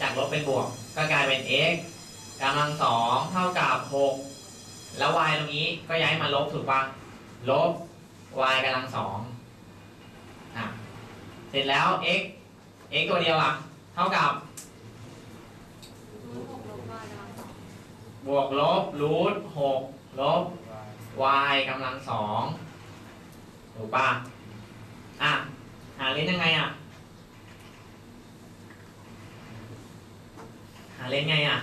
จากลบเป็นบวก ก็กลายเป็น x กำลังสองเท่ากับหกแล้ว y ตรงนี้ก็ย้ายมาลบถูกปะลบ y กำลังสองอะเสร็จแล้ว x x ตัวเดียวอะ เท่ากับ บวกลบรูทหกลบ y กำลังสองถูกปะอะหาเลนยังไงอะ หาเลนไงอะ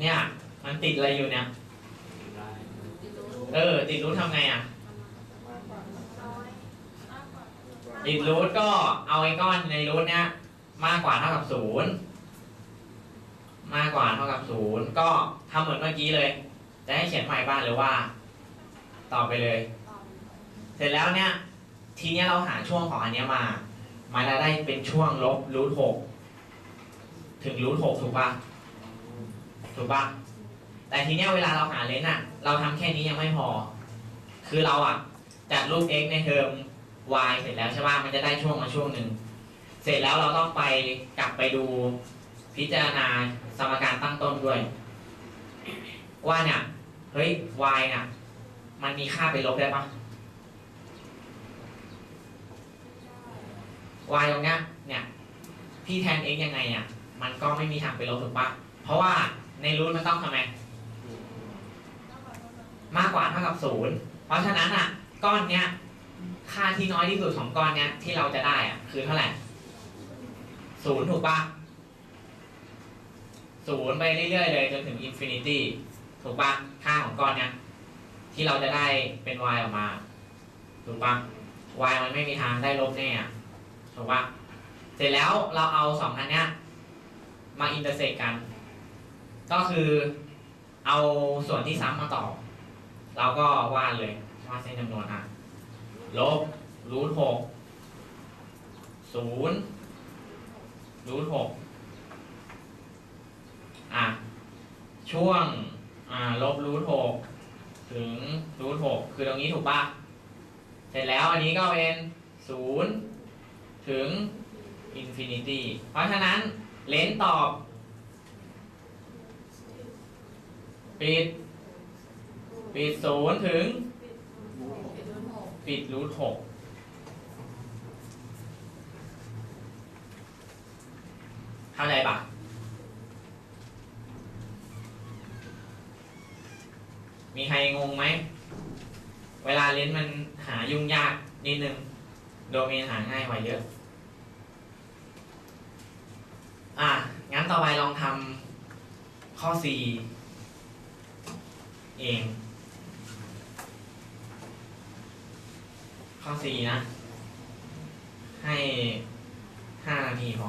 เนี่ย มันติดอะไรอยู่เนี่ย เออ ติดรูททำไงอะ ติดรูทก็เอาไอ้ก้อนในรูทเนี้ยมากกว่าเท่ากับศูนย์มากกว่าเท่ากับศูนย์ก็ทำเหมือนเมื่อกี้เลย จะให้เขียนใหม่บ้างหรือว่าตอบไปเลย เสร็จแล้วเนี่ย ทีเนี้ยเราหาช่วงของอันเนี้ยมา มาแล้วได้เป็นช่วงลบรูทหกถึงรูทหกถูกปะถูกปะแต่ทีเนี้ยเวลาเราหาเลนส์อะเราทำแค่นี้ยังไม่พอ คือเราอะจัดรูป x ในเทอม y เสร็จแล้วใช่ปะมันจะได้ช่วงมาช่วงหนึ่ง เสร็จแล้วเราต้องไปกลับไปดูพิจารณาสมการตั้งต้นด้วย ว่าเนี่ยเฮ้ย y เนี่ยมันมีค่าไปลบได้ปะ y ตรงเนี้ยเนี่ยพี่แทน x ยังไงอะมันก็ไม่มีทางไปลบถูกปะเพราะว่าในรูทมันต้องทำไงมากกว่าเท่ากับศูนย์เพราะฉะนั้นอะก้อนเนี้ยค่าที่น้อยที่สุดของก้อนเนี้ยที่เราจะได้อะคือเท่าไหร่ศูนย์ถูกปะศูนย์ไปเรื่อยๆเลยจนถึงอินฟินิตี้ถูกปะค่าของก้อนเนี้ยที่เราจะได้เป็น y ออกมา ถูกปะ y มันไม่มีทางได้ลบแน่อะ ถูกปะเสร็จแล้วเราเอาสองอันเนี้ยมาอินเตอร์เซกกัน ก็คือเอาส่วนที่ซ้ำมาต่อ เราก็วาดเลยวาดเส้นจำนวนอะลบรูทหกศูนย์รูทหกอะช่วงอ่าลบรูทหกถึงรูทหกคือตรงนี้ถูกปะเสร็จแล้วอันนี้ก็เป็นศูนย์ ถึงอินฟินิตี้เพราะฉะนั้นเลนส์ตอบปิดปิดศูนย์ถึง ปิดรูทหกเข้าใจปะมีใครงงไหม เวลาเลนส์มันหายุ่งยากนิดนึง โดเมนหาง่ายกว่าเยอะ อะ งั้นต่อไปลองทำข้อ 4 เอง ข้อ 4 นะ ให้ห้านาทีพอ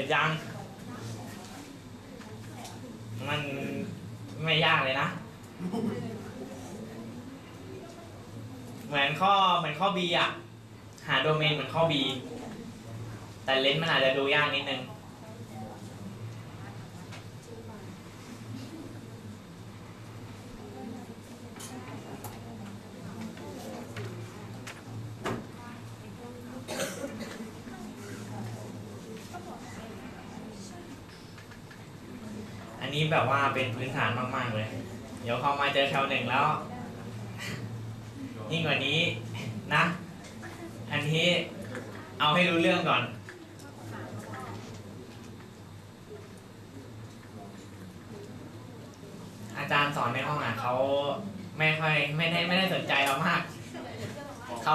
ร็จยัง มันไม่ยากเลยนะ เหมือนข้อเหมือนข้อ B อะ หาโดเมนเหมือนข้อ B แต่เลนส์มันอาจจะดูยากนิดนึง ว่าเป็นพื้นฐานมากๆเลย เดี๋ยวพอมาเจอแถวหนึ่งแล้วยิ่งกว่านี้นะ อันนี้เอาให้รู้เรื่องก่อน อาจารย์สอนในห้องอะเขาไม่ค่อยไม่ได้ไม่ได้สนใจเรามาก เขา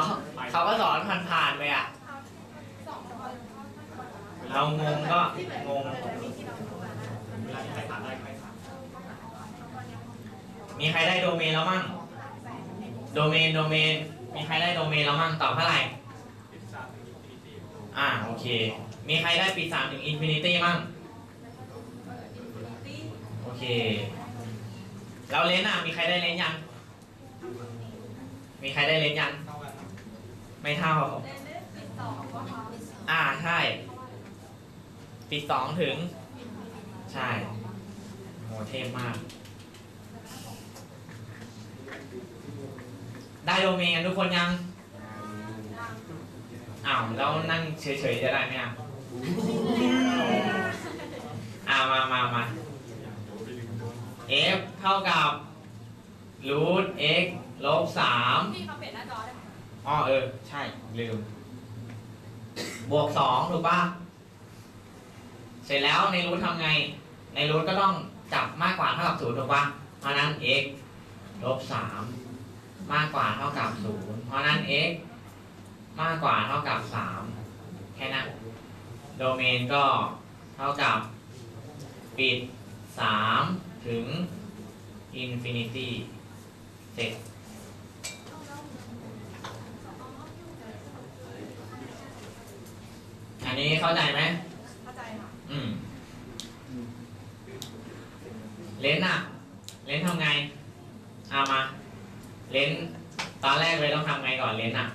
เขาก็สอนผ่านๆไปอะ เรางงก็งง มีใครได้โดเมนแล้วมั่ง โดเมน โดเมน มีใครได้โดเมนแล้วมั่งตอบเท่าไหร่อ่า โอเค มีใครได้ปีสามถึงอินฟินิตี้มั่ง โอเค แล้วเลนส์อะ มีใครได้เลนส์ยัง มีใครได้เลนส์ยัง ไม่เท่า อ่า ใช่ปีสองถึง ใช่โหเทพมาก ได้โดเมนกันทุกคนยังอ้าวแล้วนั่งเฉยๆจะได้ไหมอะอ่ามามามา f เท่ากับรูท x ลบสามพี่เขาเปลี่ยนหน้าจอได้ไหมอ๋อเออ ใช่ลืม บวกสองถูกป่ะ เสร็จแล้วในรูททำไง ในรูทก็ต้องจับมากกว่าเท่ากับศูนย์ถูกป่ะ เพราะฉะนั้น x ลบสาม มากกว่าเท่ากับศูนย์เพราะฉะนั้น x มากกว่าเท่ากับสามแค่นั้นโดเมนก็เท่ากับปิดสามถึงอินฟินิตี้เสร็จอันนี้เข้าใจไหมเข้าใจค่ะอืมเลนส์อะเลนส์ทำไงเอามา เลนส์ตอนแรกเลยต้องทำไงก่อนเลนส์อะ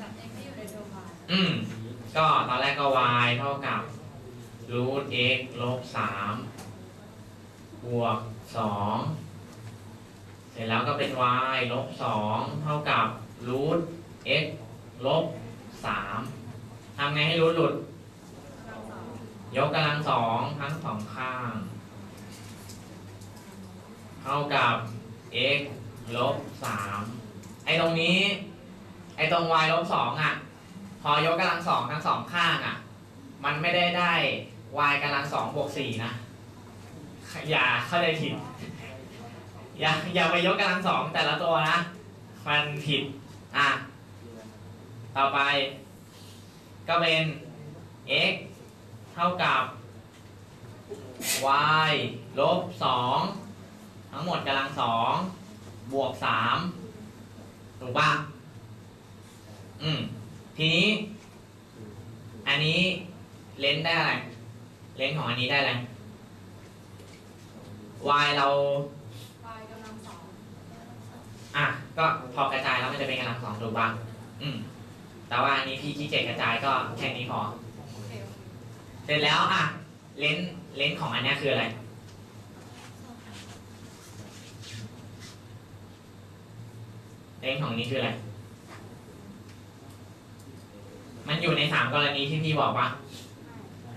จับ x ที่อยู่ในโดมานอืม ก็ตอนแรกก็ y เท่ากับรูท x ลบสามบวกสองเสร็จแล้วก็เป็น y ลบสองเท่ากับรูท x ลบสามทำไงให้รูทหลุด กำลังสองยกกำลังสองทั้งสองข้าง เท่ากับ x ลบสามไอ้ตรงนี้ ไอ้ตรง y ลบสองอะ พอยกกำลังสองทั้งสองข้างอะ มันไม่ได้ได้ y กำลังสองบวกสี่นะ อย่าเข้าใจผิด อย่าอย่าไปยกกำลังสองแต่ละตัวนะ มันผิด อะ ต่อไป ก็เป็น x เท่ากับ y ลบสองทั้งหมดกำลังสอง บวกสามถูกปะอืม ทีนี้ อันนี้เลนส์ได้อะไร เลนส์ของอันนี้ได้อะไร y เรา y กำลังสองอะ ก็พอกระจายแล้วมันจะเป็นกำลังสองถูกปะอืม แต่ว่าอันนี้พี่ขี้เกียจกระจายก็แค่นี้พอโอเคเสร็จแล้วอะ เลนส์เลนส์ของอันเนี้ยคืออะไร เลนส์ของนี้คืออะไร มันอยู่ในสามกรณีที่พี่บอกว่า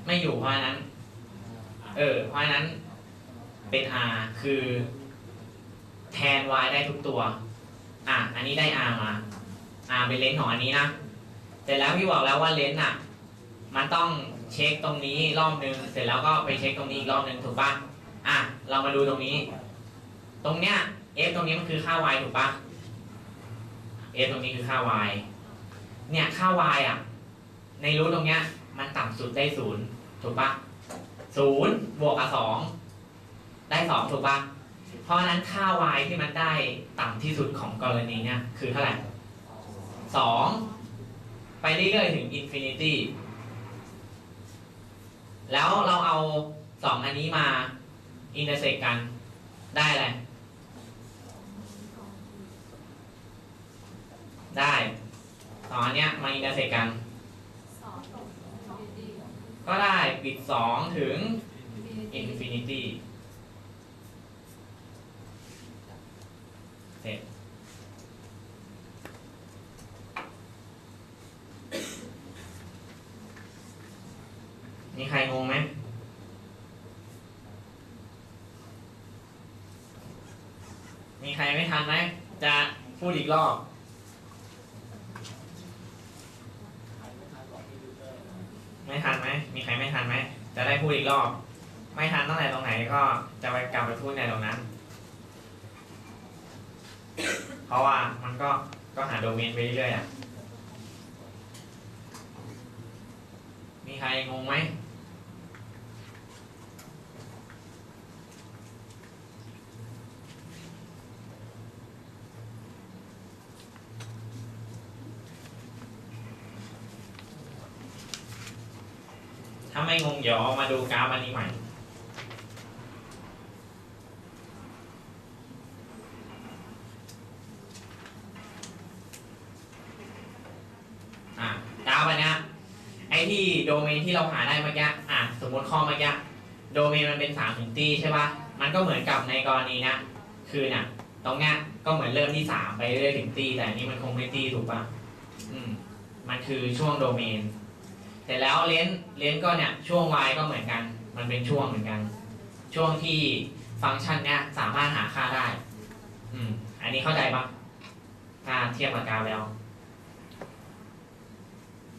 ไม่อยู่เพราะนั้น เออ เพราะนั้นเป็น r คือแทน y ได้ทุกตัว อะ อันนี้ได้ r มา r เป็นเลนส์ของอันนี้นะ เสร็จแล้วพี่บอกแล้วว่าเลนส์อะ มันต้องเช็คตรงนี้รอบนึง เสร็จแล้วก็ไปเช็คตรงนี้อีกรอบนึงถูกปะอะ เรามาดูตรงนี้ ตรงเนี้ย f ตรงนี้มันคือค่า y ถูกปะ f ตรงนี้คือค่า y เนี่ยค่า y อะ ในรูทตรงเนี้ย มันต่ำสุดได้ศูนย์ถูกปะศูนย์บวกกับสองได้สองถูกปะเพราะฉะนั้นค่า y ที่มันได้ต่ำที่สุดของกรณีเนี่ยคือเท่าไหร่สองไปเรื่อยๆถึงอินฟินิตี้แล้วเราเอาสองอันนี้มาอินเตอร์เซกกันได้อะไได้สองอันเนี้ยมาอินเตอร์เซกกันสองตกสองดีก็ได้บิดสองถึงอินฟินิตี้เสร็จมีใครงงไหมมีใครไม่ทันไหมจะพูดอีกรอบ ไม่ทันไหม มีใครไม่ทันไหม จะได้ พูดอีกรอบ ไม่ทันตั้งแต่ตรงไหนก็จะไปกลับไปพูดในตรงนั้น เพราะว่ามันก็ก็หาโดเมนไปเรื่อยอะ มีใครงงไหม ไม่งงเดี๋ยวเอมาดูกราฟอันนี้ใหม่อะกราฟอันเนี้ยไอที่โดเมนที่เราหาได้เมื่อกี้อะสมมติข้อเมื่อกี้โดเมนมันเป็นสามถึงตีใช่ป่ะมันก็เหมือนกับในกรณีนะคือเนี่ยตรงเนี้ยก็เหมือนเริ่มที่สามไปเรื่อยถึงตีแต่อันนี้มันคงไม่ตีถูกป่ะอืมมันคือช่วงโดเมน เสร็จแล้วเลนส์เลนส์ก็เนี่ยช่วง y ก็เหมือนกัน มันเป็นช่วงเหมือนกัน ช่วงที่ฟังก์ชันเนี้ยสามารถหาค่าได้ อืม อันนี้เข้าใจปะถ้าเทียบกับกราฟแล้ว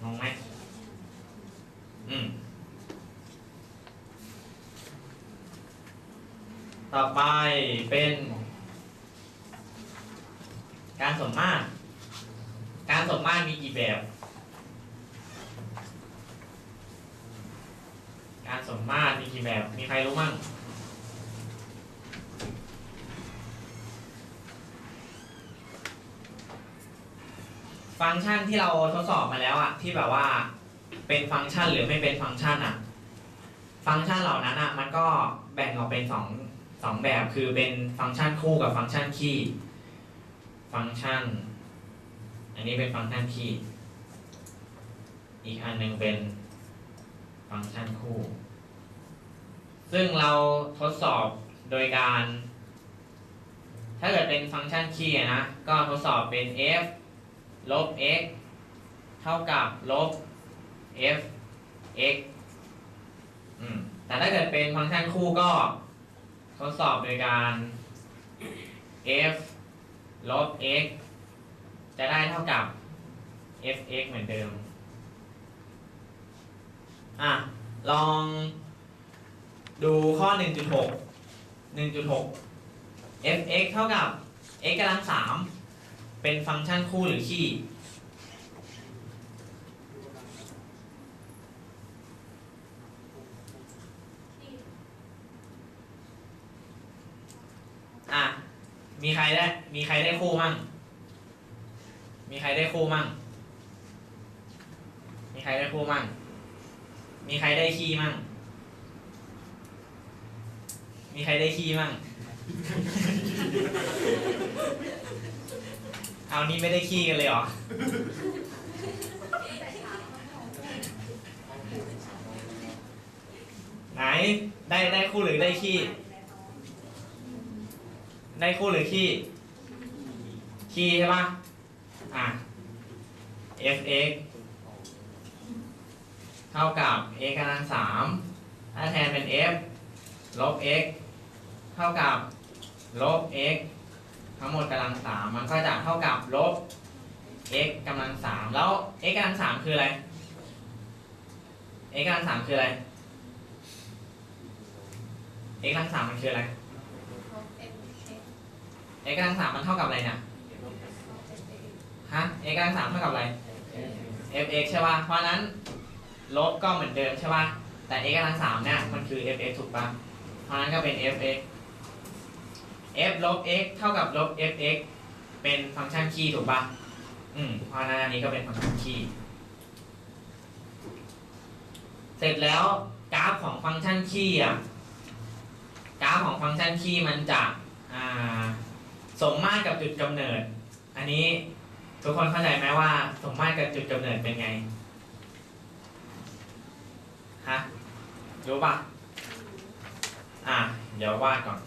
งงไหมอืม ต่อไปเป็น การสมมาตร การสมมาตรมีกี่แบบ การสมมาตรมีกี่แบบ มีใครรู้มั่งฟังก์ชันที่เราทดสอบมาแล้วอะที่แบบว่าเป็นฟังก์ชันหรือไม่เป็นฟังก์ชันอะฟังก์ชันเหล่านั้นอะมันก็แบ่งออกเป็นสองสองแบบคือเป็นฟังก์ชันคู่กับฟังก์ชันคีย์ฟังก์ชัน อันนี้เป็นฟังก์ชันคีย์อีกอันหนึ่งเป็นฟังก์ชันคู่ ซึ่งเราทดสอบโดยการ ถ้าเกิดเป็นฟังก์ชันคีย์นะ ก็ทดสอบเป็น f ลบ x เท่ากับลบ f x แต่ถ้าเกิดเป็นฟังก์ชันคู่ก็ ทดสอบโดยการ f ลบ x จะได้เท่ากับ f x เหมือนเดิม อะ ลอง ดูข้อ 1.6 1.6 f x เท่ากับ x กำลัง3เป็นฟังก์ชันคู่หรือคี่ อะ มีใครได้ มีใครได้คู่มั่ง มีใครได้คู่มั่ง มีใครได้คู่มั่ง มีใครได้ขี้มั่ง มีใครได้ขี้มั่ง เอานี่ไม่ได้ขี้กันเลยเหรอ ไหน ได้ได้คู่หรือได้ขี้ ได้คู่หรือขี้ ขี้ใช่ปะอะ f(x) เท่ากับ x กำลังสามถ้าแทนเป็น f ลบ x ท่ากับลบ x ทั้งหมดกำลังสามมันก็จะเท่ากับลบ x กำลังสามแล้ว x กำลังสามคืออะไร x กำลังสามคืออะไร x กำลังสามมันคืออะไร x กำลังสามมันเท่ากับอะไรเนี่ยฮะ x กำลังสามเท่ากับอะไร f x ใช่ป่ะเพราะนั้นลบก็เหมือนเดิมใช่ป่ะแต่ x กำลังสามเนี่ยมันคือ f x ถูกป่ะเพราะนั้นก็เป็น f x f ลบ x เท่ากับลบ f x เป็นฟังก์ชันคีย์ถูกป่ะอืมเพราะนั้นอันนี้ก็เป็นฟังก์ชันคีย์เสร็จแล้วกราฟของฟังก์ชันคีย์อะกราฟของฟังก์ชันคีย์มันจะสมมาตรกับจุดกำเนิด อันนี้ทุกคนเข้าใจไหมว่า สมมาตรกับจุดกำเนิดเป็นไงฮะรู้ปะอะเดี๋ยววาดก่อน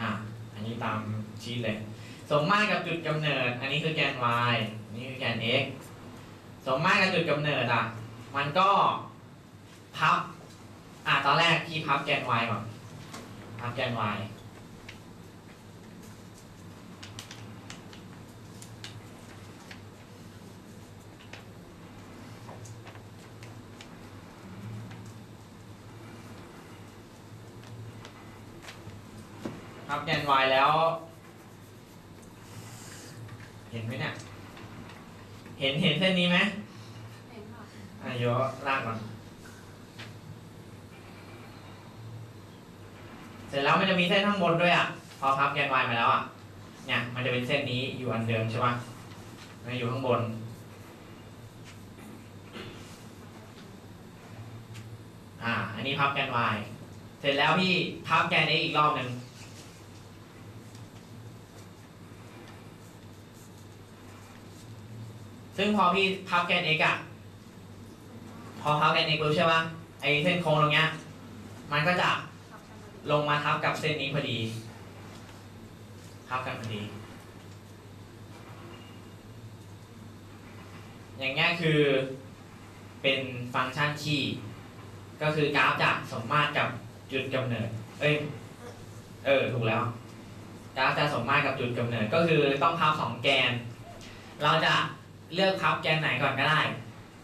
อะ อันนี้ ตามชี้เลย สมมาตรกับจุดกำเนิด อันนี้คือแกน y นี่คือแกน x สมมาตรกับจุดกำเนิดอะ มันก็พับ อะตอนแรกพี่พับแกน y ก่อน พับแกน y พับแกน y แล้ว เห็นไหมเนี่ย เห็นเห็นเส้นนี้ไหมเห็นค่ะอะโยกลากก่อน เสร็จแล้วมันจะมีเส้นข้างบนด้วยอะ พอพับแกน y มาแล้วอะ เนี่ย มันจะเป็นเส้นนี้อยู่อันเดิมใช่ปะมันอยู่ข้างบน อ่า อันนี้พับแกน y เสร็จแล้วพี่พับแกน x อีกรอบหนึ่ง ซึ่งพอพี่พับแกน x อะพอพับแกน x ปุ๊บใช่ปะไอเส้นโค้งตรงเนี้ย มันก็จะลงมาทับกับเส้นนี้พอดี ทับกันพอดี อย่างเงี้ยคือเป็นฟังก์ชันคีย์ก็คือกราฟจากสมมาตรกับจุดกำเนิด เอ้ย เออ ถูกแล้วกราฟจากสมมาตรกับจุดกำเนิด ก็คือต้องพับสองแกน เราจะ เลือกพับแกนไหนก่อนก็ได้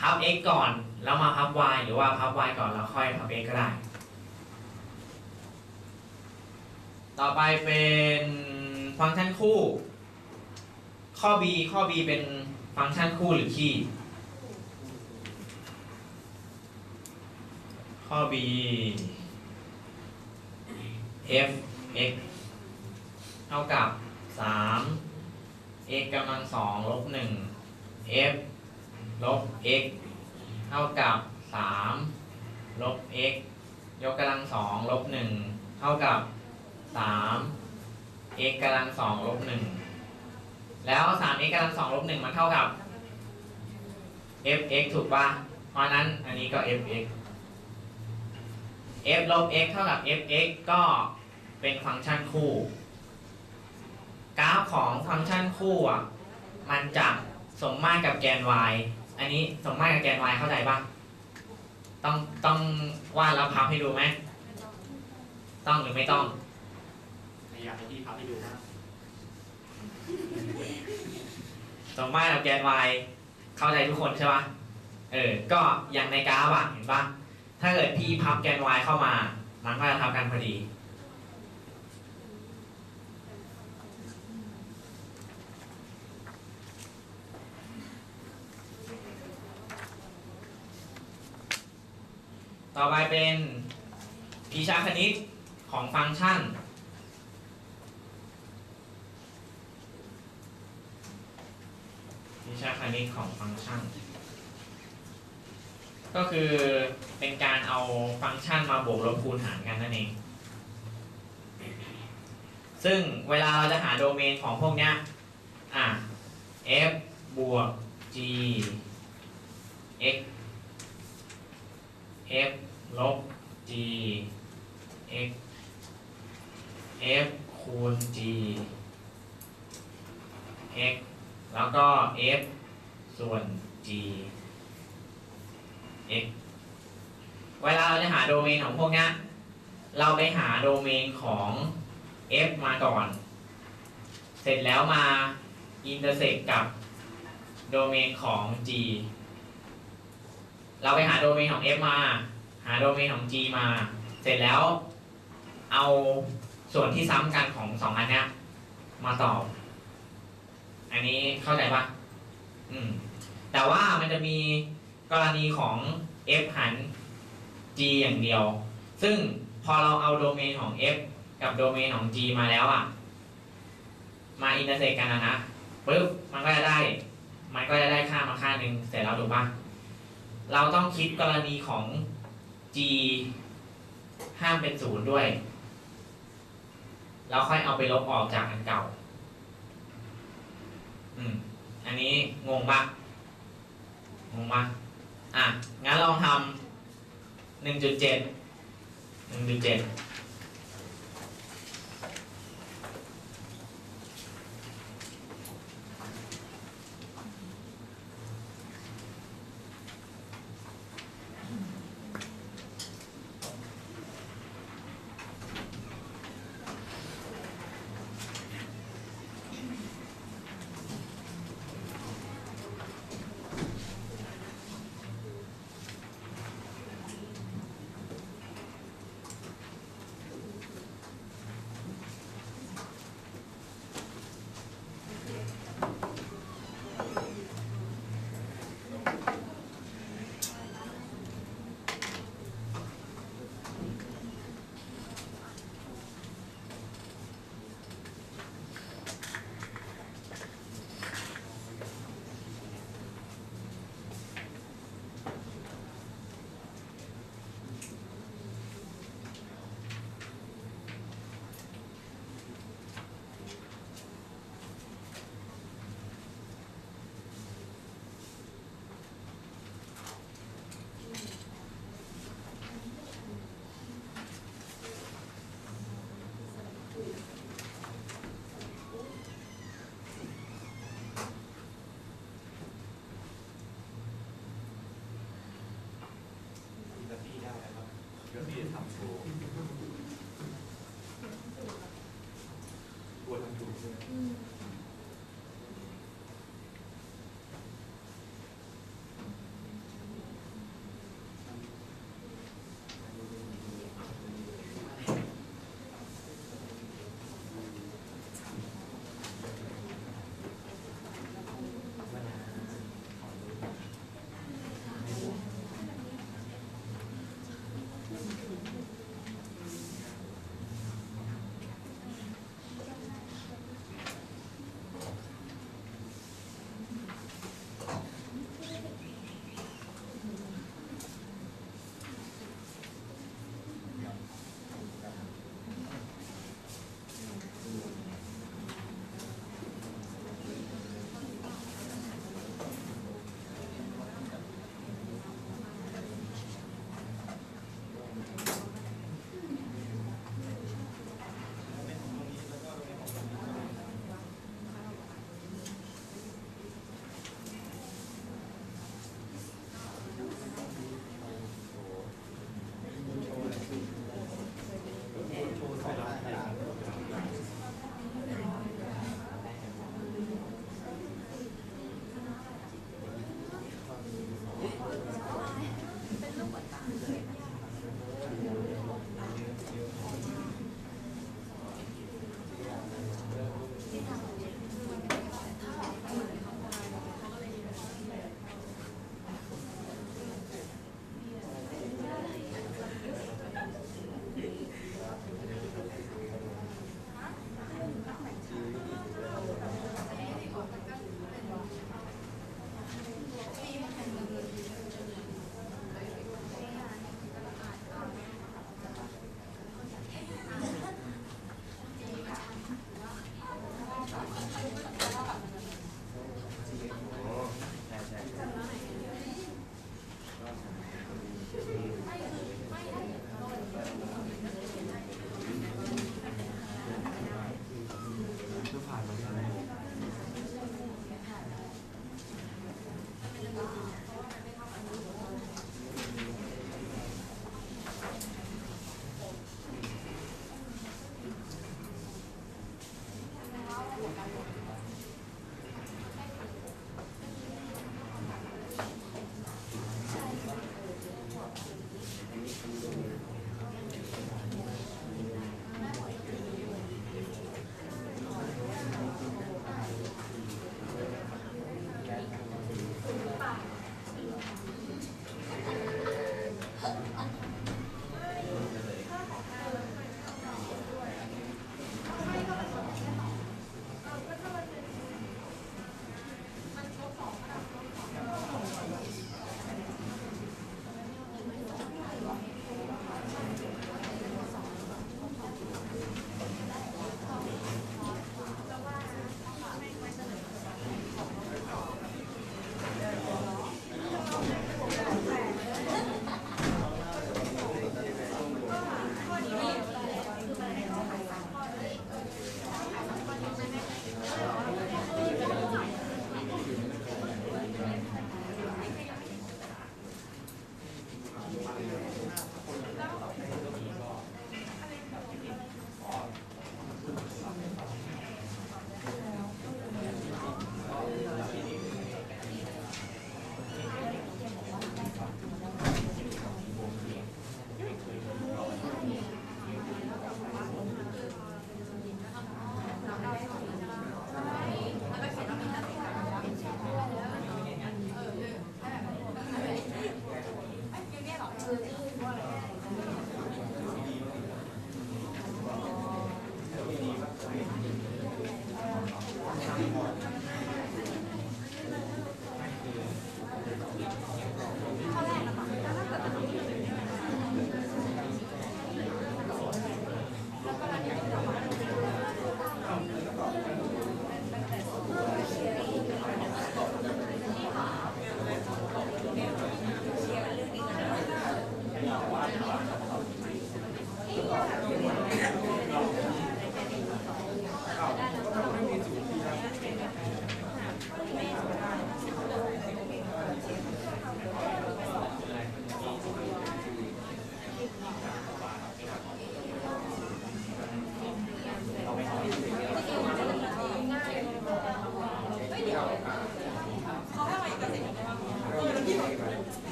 พับ x ก่อนแล้วมาพับ y หรือว่าพับ y ก่อนแล้วค่อยพับ x ก็ได้ ต่อไปเป็นฟังก์ชันคู่ ข้อ b ข้อ b เป็นฟังก์ชันคู่หรือคีย์ข้อ b f x เท่ากับ 3 x กำลังสองลบ1 f ลบ x เท่ากับ 3 ลบ x ยกกำลังสองลบ1เท่ากับ 3 x กำลังสองลบ1แล้ว 3 x กำลังสองลบ1มันเท่ากับ f x ถูกป่ะเพราะฉะนั้นอันนี้ก็ f x f ลบ x เท่ากับ f x ก็เป็นฟังก์ชันคู่ กราฟของฟังก์ชันคู่อะมันจะ สมมาตรกับแกน y อันนี้สมมาตรกับแกน y เข้าใจป่ะต้องต้องวาดแล้วพับให้ดูไหมไม่ต้องต้องหรือไม่ต้องอยากให้พี่พับให้ดูนะสมมาตรกับแกน y เข้าใจทุกคนใช่ป่ะเออ ก็อย่างในกราฟอะเห็นป่ะถ้าเกิดพี่พับแกน y เข้ามา มันก็จะทับกันพอดี ต่อไปเป็นวิชาคณิตของฟังก์ชัน วิชาคณิตของฟังก์ชัน ก็คือเป็นการเอาฟังก์ชันมาบวกลบคูณหารกันนั่นเอง ซึ่งเวลาเราจะหาโดเมนของพวกเนี้ยอะ f บวก g x f ลบ g x f คูณ g x แล้วก็ f ส่วน g x เวลาเราจะหาโดเมนของพวกนี้เราไปหาโดเมนของ f มาก่อน เสร็จแล้วมาอินเตอร์เซกกับโดเมนของ g เราไปหาโดเมนของ f มา หาโดเมนของ g มา เสร็จแล้วเอาส่วนที่ซ้ำกันของสองอันเนี้ยมาตอบ อันนี้เข้าใจปะอืม แต่ว่ามันจะมีกรณีของ f หัน g อย่างเดียว ซึ่งพอเราเอาโดเมนของ f กับโดเมนของ g มาแล้วอะมาอินเตอร์เซกกันนะนะปึ๊บมันก็จะได้ มันก็จะได้ค่ามาค่าหนึ่งเสร็จแล้วถูกปะเราต้องคิดกรณีของ g ห้ามเป็นศูนย์ด้วย แล้วค่อยเอาไปลบออกจากอันเก่า อืม อันนี้งงปะงงปะอะ งั้นลองทำหนึ่งจุดเจ็ดหนึ่งจุดเจ็ด ป ว